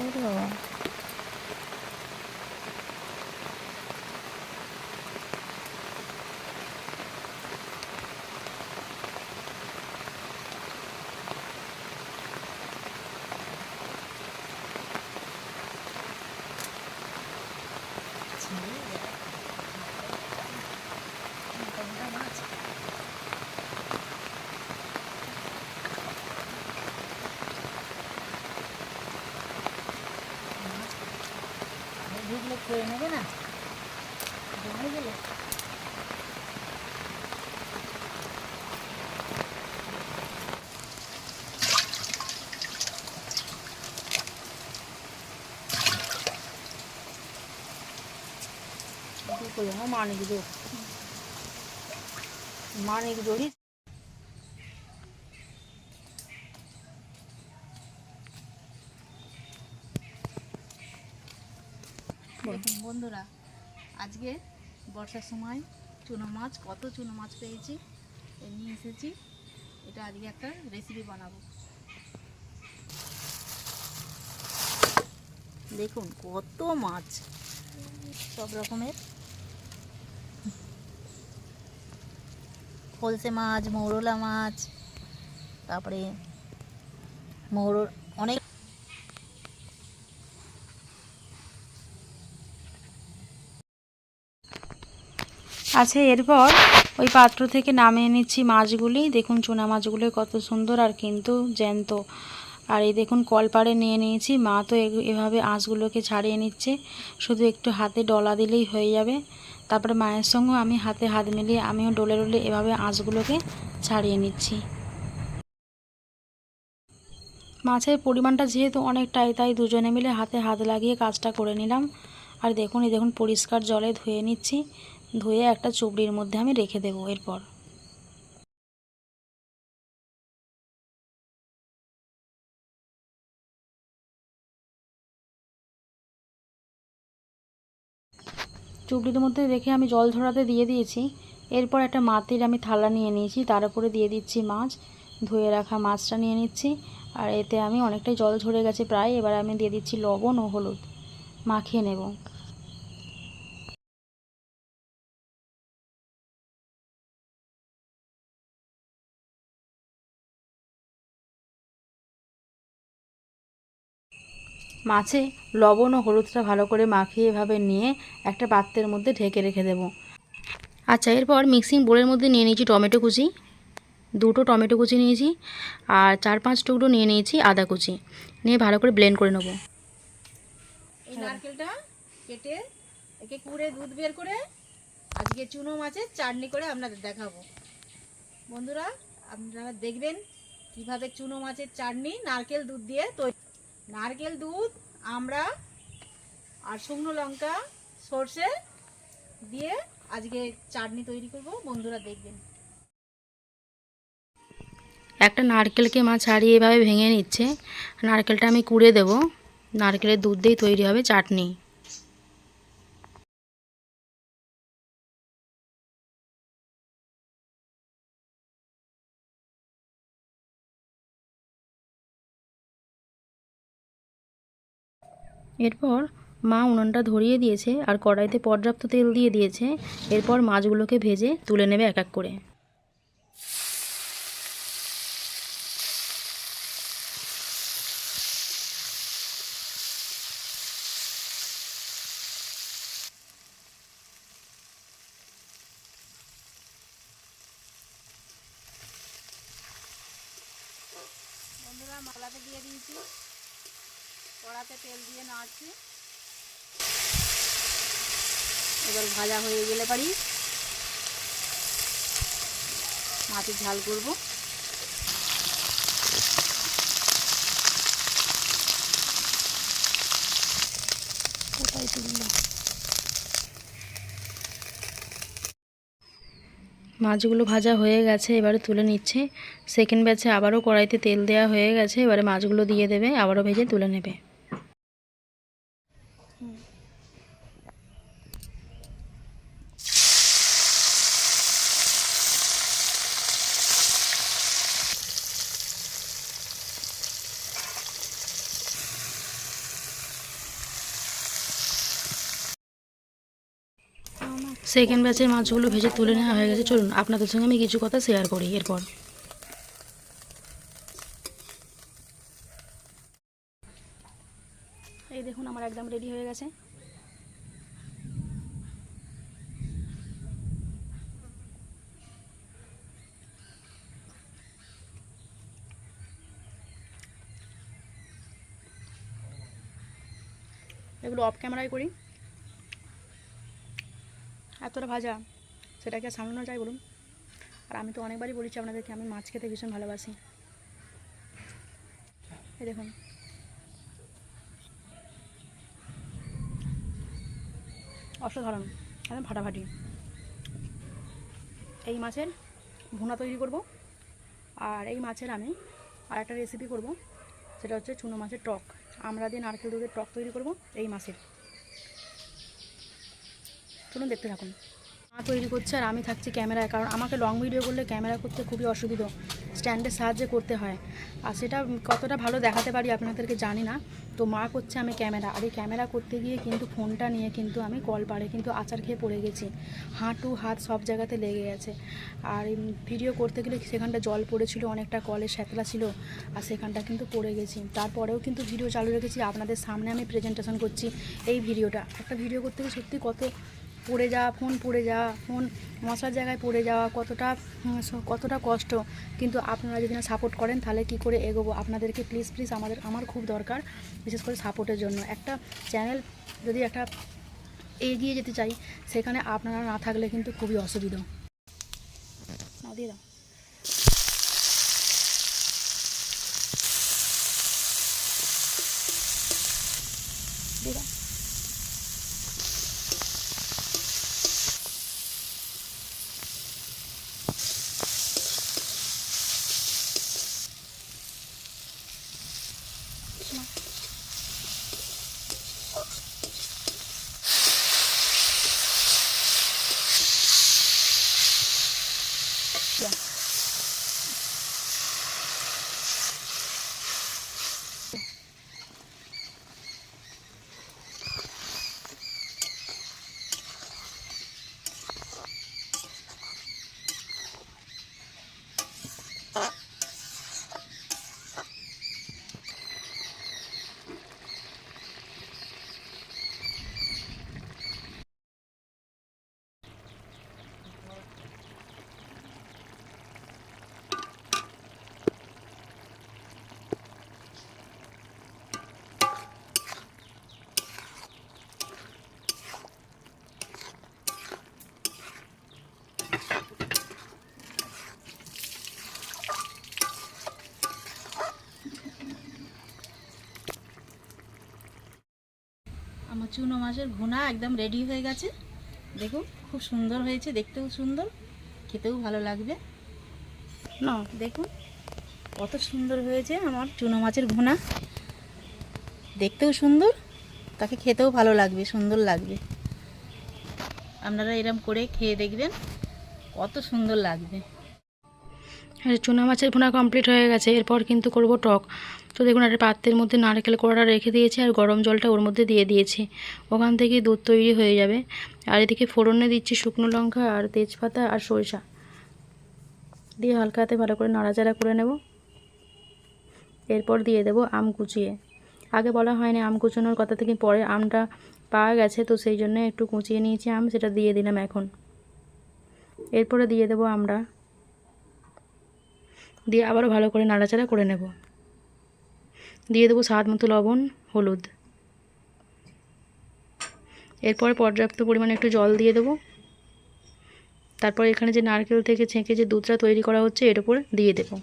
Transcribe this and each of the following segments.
开这 করে নেবে না জমে গেলে করে হ্যাঁ মানিক জোর মানিক দেখুন বন্ধুরা, আজকে বর্ষার সময় চুনো মাছ, কত চুনো মাছ পেয়েছি নিয়ে এসেছি। এটা আজকে একটা রেসিপি বানাবো। দেখুন, কত মাছ, সব রকমের। ফলসে মাছ, মৌরলা মাছ, তারপরে মৌর আচ্ছা এরপর ওই পাত্র থেকে নামিয়ে নিচ্ছি মাছগুলি। দেখুন চুনা মাছগুলো কত সুন্দর আর কিন্তু জ্যান্ত। আর এই দেখুন কলপাড়ে নিয়ে নিয়েছি। মা তো এভাবে আঁশগুলোকে ছাড়িয়ে নিচ্ছে। শুধু একটু হাতে ডলা দিলেই হয়ে যাবে। তারপরে মায়ের সঙ্গেও আমি হাতে হাত মিলিয়ে আমিও ডলে ডলে এভাবে আঁশগুলোকে ছাড়িয়ে নিচ্ছি। মাছের পরিমাণটা যেহেতু অনেকটাই, তাই দুজনে মিলে হাতে হাত লাগিয়ে কাজটা করে নিলাম। আর দেখুন, এই দেখুন পরিষ্কার জলে ধুয়ে নিচ্ছি। ধুয়ে একটা চুবড়ির মধ্যে আমি রেখে দেবো এরপর। চুবড়ির মধ্যে রেখে আমি জল ঝরাতে দিয়ে দিয়েছি। এরপর একটা মাটির আমি থালা নিয়ে নিয়েছি, তার উপরে দিয়ে দিচ্ছি মাছ। ধুয়ে রাখা মাছটা নিয়ে নিচ্ছি, আর এতে আমি অনেকটাই জল ঝরে গেছে প্রায়। এবার আমি দিয়ে দিচ্ছি লবণ ও হলুদ। মাখিয়ে নেব। মাছে লবণ ও হলুদটা ভালো করে মাখিয়ে এভাবে নিয়ে একটা পাত্রের মধ্যে ঢেকে রেখে দেব। আচ্ছা এরপর মিক্সিং বোলের মধ্যে নিয়ে নিয়েছি টমেটো কুচি। দুটো টমেটো কুচি নিয়েছি আর চার পাঁচ টুকরো নিয়ে নিয়েছি আদা কুচি। নিয়ে ভালো করে ব্লেন্ড করে নেব। এই নারকেলটা কেটে একে কুড়ে দুধ বের করে আজকে চুনো মাছের চাটনি করে আপনাদের দেখাবো। বন্ধুরা, আপনারা দেখবেন কীভাবে চুনো মাছের চাটনি নারকেল দুধ দিয়ে তৈরি নারকেল দুধ, আমরা আর শুকনো লঙ্কা, সর্ষে দিয়ে আজকে চাটনি তৈরি করব। বন্ধুরা দেখবেন। একটা নারকেলকে মা ছাড়িয়ে এভাবে ভেঙে নিচ্ছে। নারকেলটা আমি কুড়ে দেব। নারকেলের দুধ দিয়েই তৈরি হবে চাটনি। এরপর মা উনুনটা ধরিয়ে দিয়েছে আর কড়াইতে পর্যাপ্ত তেল দিয়ে দিয়েছে। এরপর মাছগুলোকে ভেজে তুলে নেবে এক এক করে। মশলাতে দিয়ে দিয়েছি। কড়াতে তেল দিয়ে নাড়ছি। এবার ভাজা হয়ে গেলে পারি। মাছের ঝাল করব। মাছগুলো ভাজা হয়ে গেছে, এবারে তুলে নিচ্ছে। সেকেন্ড ব্যাচে আবারও কড়াইতে তেল দেওয়া হয়ে গেছে, এবারে মাছগুলো দিয়ে দেবে, আবারও ভেজে তুলে নেবে। সেকেন্ড ব্যাচের মাছগুলো ভেজে তুলে নেওয়া হয়ে গেছে। চলুন, আপনাদের সঙ্গে আমি কিছু কথা শেয়ার করি এরপর। এই দেখুন, আমার একদম রেডি হয়ে গেছে। এগুলো অফ ক্যামেরায় করি। এতটা ভাজা, সেটাকে সামলানো যায় বলুন? আর আমি তো অনেকবারই বলেছি আপনাদেরকে, আমি মাছ খেতে ভীষণ ভালোবাসি। এই দেখুন। অসাধারণ, একদম ফাটাফাটি। এই মাছের ভুনা তৈরি করব, আর এই মাছের আমি আর একটা রেসিপি করব, সেটা হচ্ছে চুনো মাছের টক। আমরা দিয়ে নারকেল দুধের টক তৈরি করব, এই মাছের। চলুন দেখতে থাকুন। মা তৈরি করছে আর আমি থাকছি ক্যামেরায়, কারণ আমাকে লং ভিডিও করলে ক্যামেরা করতে খুবই অসুবিধা স্ট্যান্ডের সাহায্যে করতে হয়। আর সেটা কতটা ভালো দেখাতে পারি আপনাদেরকে জানি না। তো মা করছে আমি ক্যামেরা, আর এই ক্যামেরা করতে গিয়ে কিন্তু ফোনটা নিয়ে কিন্তু আমি কল পাড়ে কিন্তু আচার খেয়ে পড়ে গেছি। হাঁটু, হাত সব জায়গাতে লেগে গেছে। আর ভিডিও করতে গেলে সেখানটা জল পড়েছিল, অনেকটা কলের শ্যাতলা ছিল, আর সেখানটা কিন্তু পড়ে গেছি। তারপরেও কিন্তু ভিডিও চালু রেখেছি। আপনাদের সামনে আমি প্রেজেন্টেশন করছি এই ভিডিওটা একটা ভিডিও করতে গিয়ে সত্যি কত পড়ে যাওয়া ফোন পড়ে যাওয়া ফোন মশার জায়গায় পড়ে যাওয়া কতটা কতটা কষ্ট। কিন্তু আপনারা যদি না সাপোর্ট করেন, তাহলে কি করে এগোবো? আপনাদেরকে প্লিজ প্লিজ আমাদের, আমার খুব দরকার, বিশেষ করে সাপোর্টের জন্য। একটা চ্যানেল যদি একটা এগিয়ে যেতে চাই, সেখানে আপনারা না থাকলে কিন্তু খুবই অসুবিধা। দিয়ে দাও। Uh. আমার চুনো মাছের ভুনা একদম রেডি হয়ে গেছে। দেখুন খুব সুন্দর হয়েছে দেখতেও সুন্দর খেতেও ভালো লাগবে। না। দেখুন কত সুন্দর হয়েছে আমার চুনো মাছের ভুনা দেখতেও সুন্দর তাকে খেতেও ভালো লাগবে সুন্দর লাগবে। আপনারা এরম করে খেয়ে দেখবেন কত সুন্দর লাগবে। আর চুনা মাছের ভুনা কমপ্লিট হয়ে গেছে, এরপর কিন্তু করব টক। তো দেখুন, একটা পাত্রের মধ্যে নারকেল কোড়াটা রেখে দিয়েছি আর গরম জলটা ওর মধ্যে দিয়ে দিয়েছি। ওখান থেকে দুধ তৈরি হয়ে যাবে। আর এদিকে ফোড়নে দিচ্ছি শুকনো লঙ্কা আর তেজপাতা আর সরিষা। দিয়ে হালকা হাতে ভালো করে নাড়াচাড়া করে নেব। এরপর দিয়ে দেব আম কুচিয়ে। আগে বলা হয়নি আম কুচানোর কথা থেকে পরে আমটা পাওয়া গেছে, তো সেই জন্য একটু কুচিয়ে নিয়েছি আম, সেটা দিয়ে দিলাম এখন। এরপরে দিয়ে দেবো আমরা দিয়ে আবারও ভালো করে নাড়াচাড়া করে নেব। দিয়ে দেবো স্বাদ মতো লবণ, হলুদ। এরপর পর্যাপ্ত পরিমাণে একটু জল দিয়ে দেবো। তারপর এখানে যে নারকেল থেকে ছেঁকে যে দুধটা তৈরি করা হচ্ছে, এর উপর দিয়ে দেবো।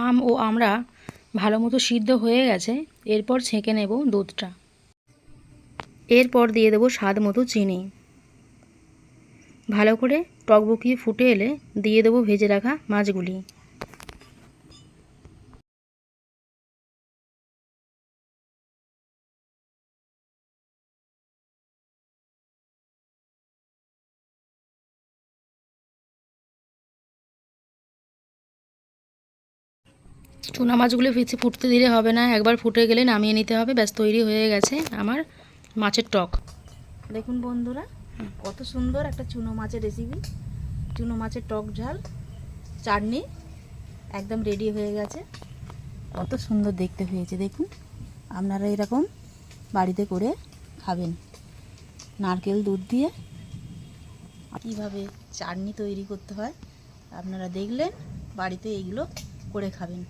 আম ও আমরা ভালো মতো সিদ্ধ হয়ে গেছে। এরপর ছেঁকে নেব দুধটা। এরপর দিয়ে দেবো স্বাদ মতো চিনি। ভালো করে টকবকিয়ে ফুটে এলে দিয়ে দেবো ভেজে রাখা মাছগুলি। চুনা মাছগুলো ফিচে ফুটতে দিলে হবে না, একবার ফুটে গেলে নামিয়ে নিতে হবে, ব্যাস তৈরি হয়ে গেছে আমার মাছের টক। দেখুন বন্ধুরা, কত সুন্দর একটা চুনো মাছের রেসিপি চুনো মাছের টক ঝাল, চাটনি একদম রেডি হয়ে গেছে। কত সুন্দর দেখতে হয়েছে, দেখুন। আপনারা এরকম বাড়িতে করে খাবেন। নারকেল দুধ দিয়ে কীভাবে চাটনি তৈরি করতে হয়, আপনারা দেখলেন, বাড়িতে এইগুলো করে খাবেন।